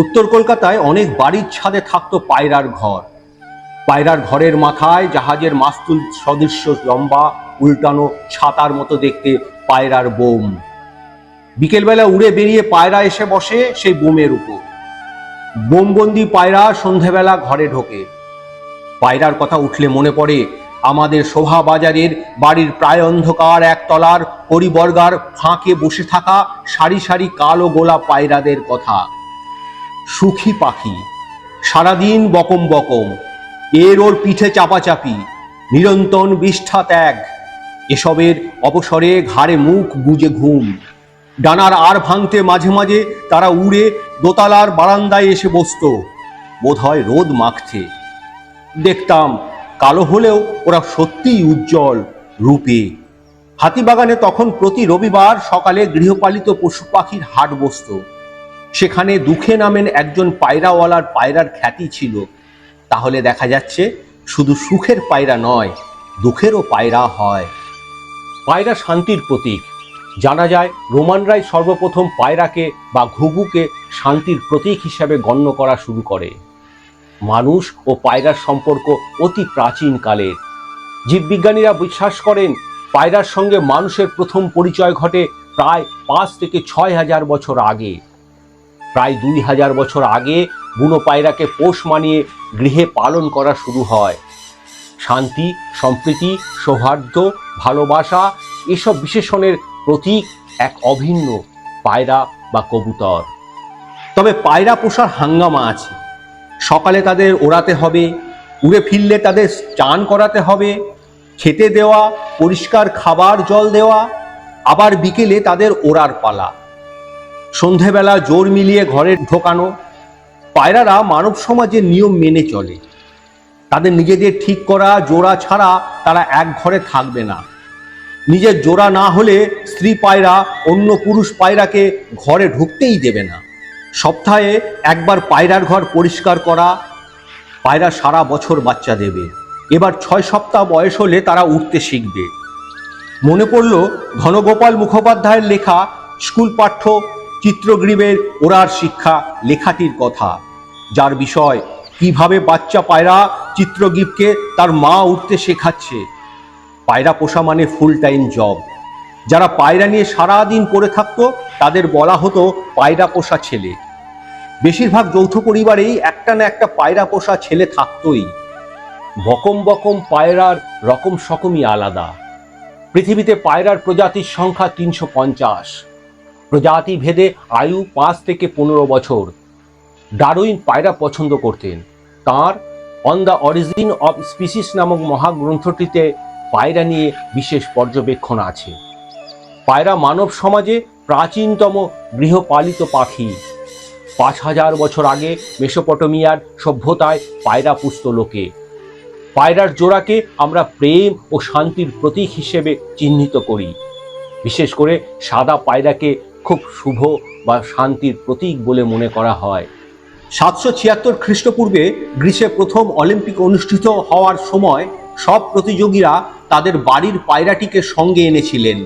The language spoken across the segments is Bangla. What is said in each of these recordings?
উত্তর কলকাতায় অনেক বাড়ির ছাদে থাকতো পায়রার ঘর। পায়রার ঘরের মাথায় জাহাজের মাস্তুল সদৃশ্য লম্বা, উল্টানো ছাতার মতো দেখতে পায়রার বোম। বিকেলবেলা উড়ে বেরিয়ে পায়রা এসে বসে সেই বোমের উপর। বোমবন্দি পায়রা সন্ধেবেলা ঘরে ঢোকে। পায়রার কথা উঠলে মনে পড়ে, আমাদের শোভা বাজারের বাড়ির প্রায় অন্ধকার একতলার পরিবর্গার ফাঁকে বসে থাকা সারি সারি কালো গোলা পায়রাদের কথা। সুখী পাখি। সারাদিন বকম বকম। এর ওর পিঠে চাপাচাপি। নিরন্তন বিষ্ঠা ত্যাগ। এসবের অবসরে ঘাড়ে মুখ গুজে ঘুম। ডানার আর ভাঙতে মাঝে মাঝে তারা উড়ে দোতালার বারান্দায় এসে বসতো। বোধহয় রোদ মাখছে। দেখতাম কালো হলেও ওরা সত্যিই উজ্জ্বল রূপে। হাতিবাগানে তখন প্রতি রবিবার সকালে গৃহপালিত পশু পাখির হাট বসত। সেখানে দুঃখে নামেন একজন পায়রাওয়ালার পায়রার খ্যাতি ছিল। তাহলে দেখা যাচ্ছে শুধু সুখের পায়রা নয়, দুঃখেরও পায়রা হয়। পায়রা শান্তির প্রতীক। জানা যায় রোমানরাই সর্বপ্রথম পায়রাকে বা ঘুঘুকে শান্তির প্রতীক হিসাবে গণ্য করা শুরু করে। মানুষ ও পায়রার সম্পর্ক অতি প্রাচীন কালের। জীববিজ্ঞানীরা বিশ্বাস করেন, পায়রার সঙ্গে মানুষের প্রথম পরিচয় ঘটে প্রায় পাঁচ থেকে ছয় হাজার বছর আগে। প্রায় দুই হাজার বছর আগে বুনো পায়রাকে পোষ মানিয়ে গৃহে পালন করা শুরু হয়। শান্তি, সম্প্রীতি, সৌহার্দ্য, ভালোবাসা এসব বিশেষণের প্রতীক এক অভিন্ন পায়রা বা কবুতর। তবে পায়রা পোষার হাঙ্গামা আছে। সকালে তাদের ওড়াতে হবে, উড়ে ফিরলে তাদের চান করাতে হবে, খেতে দেওয়া, পরিষ্কার খাবার জল দেওয়া, আবার বিকেলে তাদের ওড়ার পালা। সন্ধেবেলা জোর মিলিয়ে ঘরে ঢোকানো পায়রারা মানব সমাজের নিয়ম মেনে চলে। তাদের নিজেদের ঠিক করা, জোড়া ছাড়া তারা এক ঘরে থাকবে না। নিজের জোড়া না হলে স্ত্রী পায়রা অন্য পুরুষ পায়রাকে ঘরে ঢুকতেই দেবে না। সপ্তাহে একবার পায়রার ঘর পরিষ্কার করা, পায়রা সারা বছর বাচ্চা দেবে। এবার ছয় সপ্তাহ বয়স হলে তারা উঠতে শিখবে। মনে পড়ল ধনগোপাল মুখোপাধ্যায়ের লেখা স্কুল পাঠ্য চিত্রগ্রীবের ওরার শিক্ষা লেখাটির কথা। যার বিষয়, কীভাবে বাচ্চা পায়রা চিত্রগ্রীবকে তার মা উঠতে শেখাচ্ছে। পায়রা পোষা মানে ফুল টাইম জব যারা পায়রা নিয়ে সারাদিন পড়ে থাকতো, তাদের বলা হতো পায়রা পোষা ছেলে। বেশিরভাগ যৌথ পরিবারেই একটা না একটা পায়রা পোষা ছেলে থাকতোই। বকম বকম পায়রার রকম সকমই আলাদা। পৃথিবীতে পায়রার প্রজাতির সংখ্যা তিনশো পঞ্চাশ। প্রজাতি ভেদে আয়ু পাঁচ থেকে পনেরো বছর। ডারুইন পায়রা পছন্দ করতেন। তার on the origin of species নামক মহাগ্রন্থটিতে পায়রা নিয়ে বিশেষ পর্যবেক্ষণ আছে। পায়রা মানব সমাজে প্রাচীনতম গৃহপালিত পাখি। পাঁচ হাজার বছর আগে মেসোপটোমিয়ার সভ্যতায় পায়রা পুষত লোকে। পায়রার জোড়াকে আমরা প্রেম ও শান্তির প্রতীক হিসেবে চিহ্নিত করি। বিশেষ করে সাদা পায়রাকে খুব শুভ বা শান্তির প্রতীক বলে মনে করা হয়। সাতশো ছিয়াত্তর খ্রিস্টপূর্বে গ্রীসে প্রথম অলিম্পিক অনুষ্ঠিত হওয়ার সময় সব প্রতিযোগীরা তাদের বাড়ির পায়রাটিকে সঙ্গে এনেছিলেন,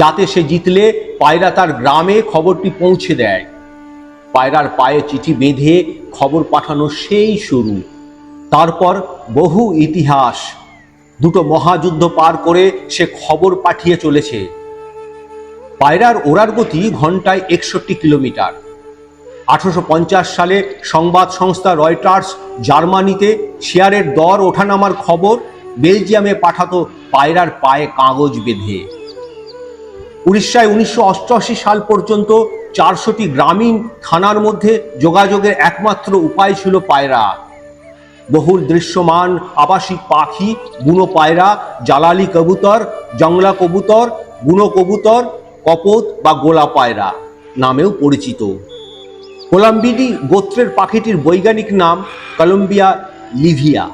যাতে সে জিতলে পায়রা তার গ্রামে খবরটি পৌঁছে দেয়। পায়রার পায়ে চিঠি বেঁধে খবর পাঠানো সেই শুরু। তারপর বহু ইতিহাস, দুটো মহাযুদ্ধ পার করে সে খবর পাঠিয়ে চলেছে। পায়রার ওড়ার গতি ঘন্টায় একষট্টি কিলোমিটার। আঠারোশো পঞ্চাশ সালে সংবাদ সংস্থা রয়টার্স জার্মানিতে শেয়ারের দর ওঠানামার খবর বেলজিয়ামে পাঠাতো পায়রার পায়ে কাগজ বেঁধে। উড়িষ্যায় উনিশশো অষ্টআশি সাল পর্যন্ত চারশোটি গ্রামীণ থানার মধ্যে যোগাযোগের একমাত্র উপায় ছিল পায়রা। বহুল দৃশ্যমান আবাসিক পাখি, বুনো পায়রা জালালি কবুতর, জংলা কবুতর, বুনো কবুতর কপত বা গোলা পায়রা নামেও পরিচিত। কোলাম্বিডি গোত্রের পাখিটির বৈজ্ঞানিক নাম কলম্বিয়া লিভিয়া।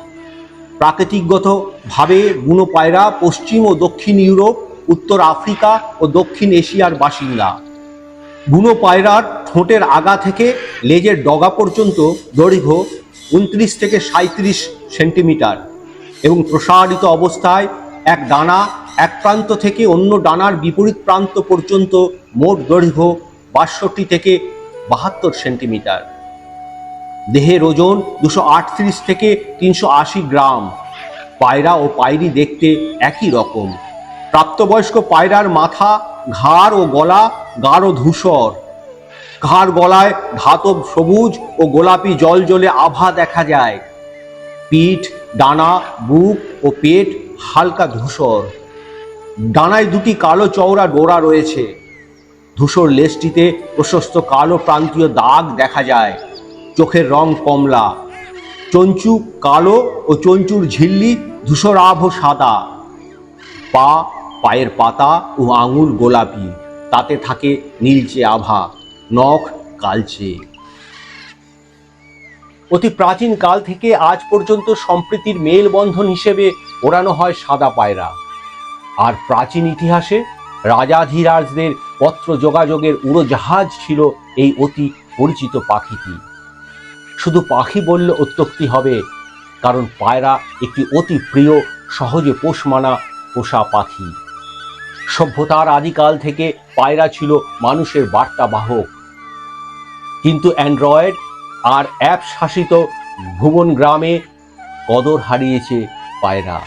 প্রাকৃতিকগতভাবে বুনো পায়রা পশ্চিম ও দক্ষিণ ইউরোপ, উত্তর আফ্রিকা ও দক্ষিণ এশিয়ার বাসিন্দা। বুনো পায়রার ঠোঁটের আগা থেকে লেজের ডগা পর্যন্ত দৈর্ঘ্য উনত্রিশ থেকে সাঁত্রিশ সেন্টিমিটার এবং প্রসারিত অবস্থায় এক ডানা এক প্রান্ত থেকে অন্য ডানার বিপরীত প্রান্ত পর্যন্ত মোট দৈর্ঘ্য বাষট্টি থেকে বাহাত্তর সেন্টিমিটার। দেহের ওজন দুশো আটত্রিশ থেকে তিনশো আশি গ্রাম। পায়রা ও পায়রি দেখতে একই রকম। প্রাপ্তবয়স্ক পায়রার মাথা, ঘাড় ও গলা গাঢ় ধূসর। ঘাড় গলায় ধাতব সবুজ ও গোলাপি জল জলে আভা দেখা যায়। পিঠ, ডানা, বুক ও পেট হালকা ধূসর। ডানায় দুটি কালো চওড়া ডোরা রয়েছে। ধূসর লেজটিতে প্রশস্ত কালো প্রান্তীয় দাগ দেখা যায়। চোখের রং কমলা। চঞ্চু কালো ও চঞ্চুর ঝিল্লি ধূসরাভ সাদা। পা, পায়ের পাতা ও আঙুল গোলাপি। তাতে থাকে নীলচে আভা। নখ কালচে। অতি প্রাচীন কাল থেকে আজ পর্যন্ত সম্প্রীতির মেলবন্ধন হিসেবে ওড়ানো হয় সাদা পায়রা। আর প্রাচীন ইতিহাসে রাজাধিরাজদের পত্র যোগাযোগের উড়োজাহাজ ছিল এই অতি পরিচিত পাখিটি। শুধু পাখি বললে অত্যুক্তি হবে, কারণ পায়রা একটি অতি প্রিয়, সহজে পোষ মানা পোষা পাখি। সভ্যতার আদিকাল থেকে পায়রা ছিল মানুষের বার্তা বাহক কিন্তু অ্যান্ড্রয়েড আর অ্যাপ শাসিত ভুবন গ্রামে কদর হারিয়েছে পায়রা।